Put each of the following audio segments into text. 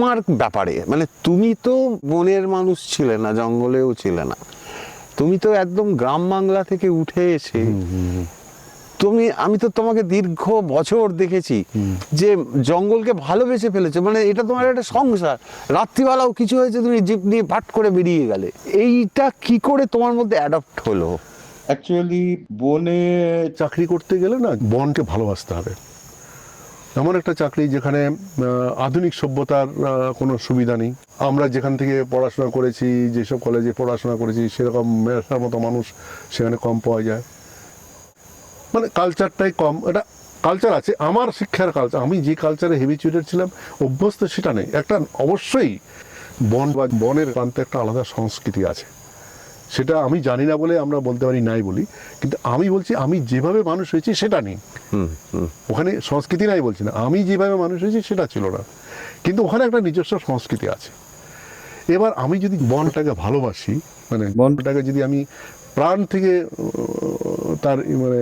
তোমার ব্যাপারে মানে তুমি তো বনের মানুষ ছিলে না জঙ্গলেও ছিলে না। তুমি তো একদম গ্রাম বাংলা থেকে উঠে এসে তুমি আমি তো তোমাকে দীর্ঘ বছর দেখেছি যে জঙ্গলকে ভালোবেসে ফেলেছো মানে এটা তোমার একটা সংসার। রাত্রিবেলাও কিছু হয়েছে তুমি জিপ নিয়ে ভাট করে বেরিয়ে গেলে। এইটা কি করে তোমার মধ্যে অ্যাডাপ্ট হলো? অ্যাকচুয়ালি বনে চাকরি করতে গেলে না বনকে ভালোবাসতে হবে। এমন একটা চাকরি যেখানে আধুনিক সভ্যতার কোনো সুবিধা নেই। আমরা যেখান থেকে পড়াশোনা করেছি, যেসব কলেজে পড়াশোনা করেছি, সেরকম মেশার মতো মানুষ সেখানে কম পাওয়া যায়। মানে কালচারটাই কম। এটা কালচার আছে, আমার শিক্ষার কালচার আমি যে কালচারে হেবিচুয়েটেড ছিলাম, অভ্যস্ত সেটা নেই। একটা অবশ্যই বন বা বনের প্রান্তে একটা আলাদা সংস্কৃতি আছে। সেটা আমি জানি না বলে আমরা বলতে পারি নাই বলি কিন্তু আমি বলছি আমি যেভাবে মানুষ হয়েছি সেটা নেই। ওখানে সংস্কৃতি নাই বলছি না আমি যেভাবে মানুষ হয়েছি সেটা ছিল না। কিন্তু ওখানে একটা নিজস্ব সংস্কৃতি আছে। এবার আমি যদি বনটাকে ভালোবাসি মানে বনটাকে যদি আমি প্রাণ থেকে তার মানে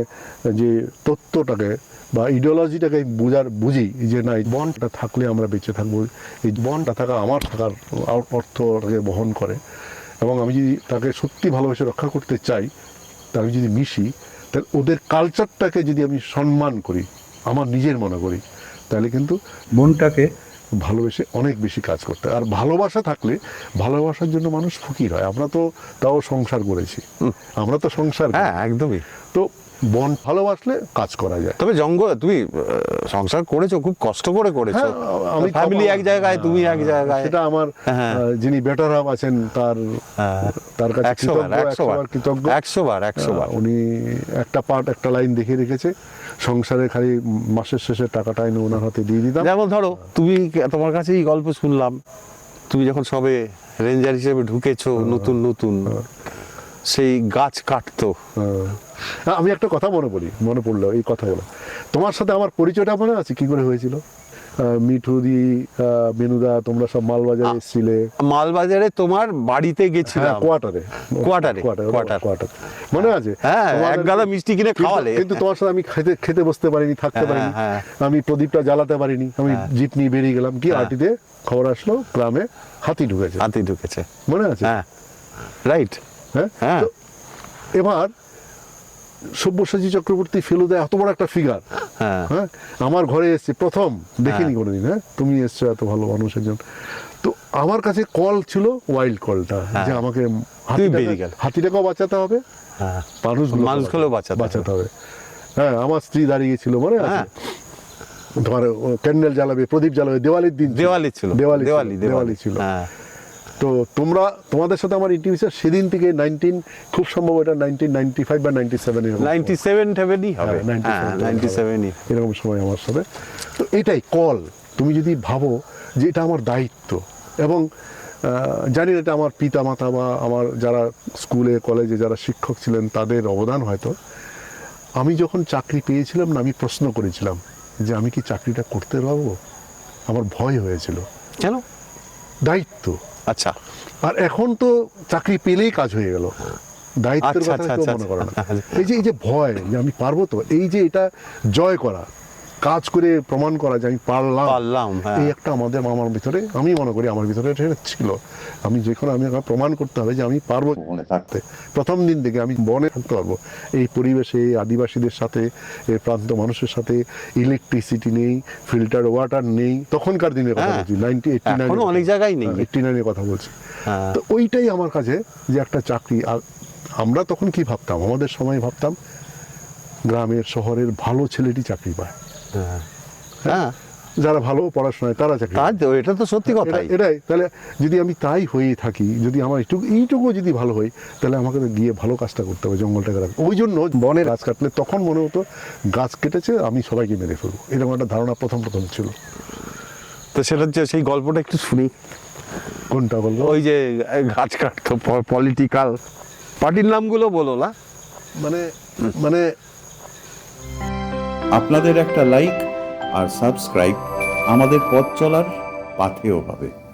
যে তত্ত্বটাকে বা ইডিওলজিটাকে বোঝার বুঝি যে না এই বনটা থাকলে আমরা বেঁচে থাকব এই বনটা থাকা আমার থাকার অর্থটাকে বহন করে। এবং আমি যদি তাকে সত্যি ভালোবেসে রক্ষা করতে চাই তা আমি যদি মিশি তাহলে ওদের কালচারটাকে যদি আমি সম্মান করি আমার নিজের মনে করি তাহলে কিন্তু মনটাকে ভালোবেসে অনেক বেশি কাজ করতে হয়। আর ভালোবাসা থাকলে ভালোবাসার জন্য মানুষ ফকির হয়। আমরা তো তাও সংসার করেছি। আমরা তো সংসার হ্যাঁ একদমই। তো বন ভালোবাসলে কাজ করা যায়। তবে জঙ্গল তুমি সংসার করেছ খুব কষ্ট করে করেছ। হ্যাঁ, আমি ফ্যামিলি এক জায়গায় তুমি এক জায়গায়। সেটা আমার হ্যাঁ। যিনি বেটার হাফ আছেন তার হ্যাঁ। তার কাছে কৃতজ্ঞ, একশো বার একশো বার উনি একটা পার্ট একটা লাইন দেখে রেখেছে। সংসারে খালি মাসের শেষে টাকাটা এনে ওনার হাতে দিয়ে দিতাম। যেমন ধরো তুমি তোমার কাছে এই গল্প শুনলাম। তুমি যখন সবে রেঞ্জার হিসেবে ঢুকেছো নতুন নতুন। সেই গাছ কাটতো। হ্যাঁ। আমি একটা কথা মনে পড়ি মনে পড়ল এই কথাগুলো। তোমার সাথে আমার পরিচয়টা মনে আছে? কি করে হয়েছিল? মিঠুদি বেনুদা তোমরা সব মালবাজারে এসেছিলে। মালবাজারে তোমার বাড়িতে হ্যাঁ গেছিলাম কোয়ার্টারে কোয়ার্টারে, কোয়ার্টারে কোয়ার্টার। কোয়ার্টার। মনে আছে? হ্যাঁ, এক গাদা মিষ্টি কিনে খাওয়ালে। কিন্তু তোমার সাথে আমি খেতে খেতে বসতে পারিনি থাকতে হ্যাঁ, পারিনি। হ্যাঁ। আমি প্রদীপটা জ্বালাতে পারিনি। আমি জিপ নিয়ে বেরিয়ে গেলাম। কি হ্যাঁ। আটিতে খবর আসলো গ্রামে হাতি ঢুকেছে। হাতি ঢুকেছে। মনে আছে? হ্যাঁ। রাইট। হ্যাঁ? হ্যাঁ। এবার সব্যসাচী চক্রবর্তী ফেলুদা এত বড় একটা ফিগার হ্যাঁ। হ্যাঁ? আমার ঘরে এসছে প্রথম দেখিনি কোনোদিন হ্যাঁ? তুমি এসছো এত ভালো মানুষ একজন। তো আমার কাছে কল ছিল ওয়াইল্ড কলটা যে আমাকে। হাতিটাকেও বাঁচাতে হবে হ্যাঁ। মানুষগুলো মানুষগুলোও বাঁচাতে হবে। হ্যাঁ আমার স্ত্রী দাঁড়িয়ে ছিল মনে আছে? হ্যাঁ। তোমার ক্যান্ডেল জ্বালাবে প্রদীপ জ্বালাবে দেওয়ালির দিন। দেওয়ালি ছিল দেওয়ালি দেওয়ালি। দেওয়ালি ছিল। হ্যাঁ। তো তোমরা তোমাদের সাথে আমার ইন্টিভিউশন সেদিন থেকে নাইনটিন খুব সম্ভব এটা নাইনটিন নাইনটি ফাইভ বা নাইনটি সেভেন নাইনটি সেভেন সেভেনই হবে। হ্যাঁ, 97 হ্যাঁ নাইনটি সেভেনই এরকম সময় আমার সাথে। তো এটাই কল তুমি যদি ভাবো যে এটা আমার দায়িত্ব এবং জানি এটা আমার পিতা মাতা বা আমার যারা স্কুলে কলেজে যারা শিক্ষক ছিলেন তাদের অবদান হয়তো। আমি যখন চাকরি পেয়েছিলাম না আমি প্রশ্ন করেছিলাম যে আমি কি চাকরিটা করতে পারব? আমার ভয় হয়েছিল। কেন? দায়িত্ব। আচ্ছা। আর এখন তো চাকরি পেলেই কাজ হয়ে গেল। দায়িত্বের আচ্ছা, কথা আচ্ছা, আচ্ছা, মনে করো না। এই যে এই যে ভয় যে আমি পারব তো এই যে এটা জয় করা কাজ করে প্রমাণ করা যে আমি পারলাম। পারলাম, হ্যাঁ। এই একটা আমাদের আমার ভিতরে আমি মনে করি আমার ভিতরে এটা ছিল। আমি যেখানে আমি আমার প্রমাণ করতে হবে যে আমি পারব বনে থাকতে। প্রথম দিন থেকে আমি বনে থাকতে পারব। এই পরিবেশে আদিবাসীদের সাথে এই প্রান্ত মানুষের সাথে ইলেকট্রিসিটি নেই ফিল্টার ওয়াটার নেই। তখনকার দিনের কথা হ্যাঁ। বলছি নাইনটি এইটটি এখনও অনেক জায়গায় নেই। এইটটি নাইনের কথা বলছি। হ্যাঁ। তো ওইটাই আমার কাছে যে একটা চাকরি। আর আমরা তখন কি ভাবতাম? আমাদের সময় ভাবতাম গ্রামের শহরের ভালো ছেলেটি চাকরি পায়। হ্যাঁ। যারা ভালো পড়াশোনায় তারা চাকরি। তো এটা তো সত্যি কথাই। এটাই। তাহলে যদি আমি তাই হয়ে থাকি যদি আমার এইটুকু এইটুকু যদি ভালো হয় তাহলে আমাকে তো গিয়ে ভালো কাজটা করতে হবে জঙ্গলটাকে রাখতে ওই জন্য বনের গাছ কাটলে তখন মনে হতো গাছ কেটেছে আমি সবাইকে মেরে ফেলব। এরকম একটা ধারণা প্রথম প্রথম ছিল। তো সেটা যে সেই গল্পটা একটু শুনি। কোনটা বলব? ওই যে গাছ কাটতো পলিটিক্যাল। পার্টির নামগুলো বলো না। মানে মানে আপনাদের একটা লাইক আর সাবস্ক্রাইব আমাদের পথ চলার পাথেও হবে।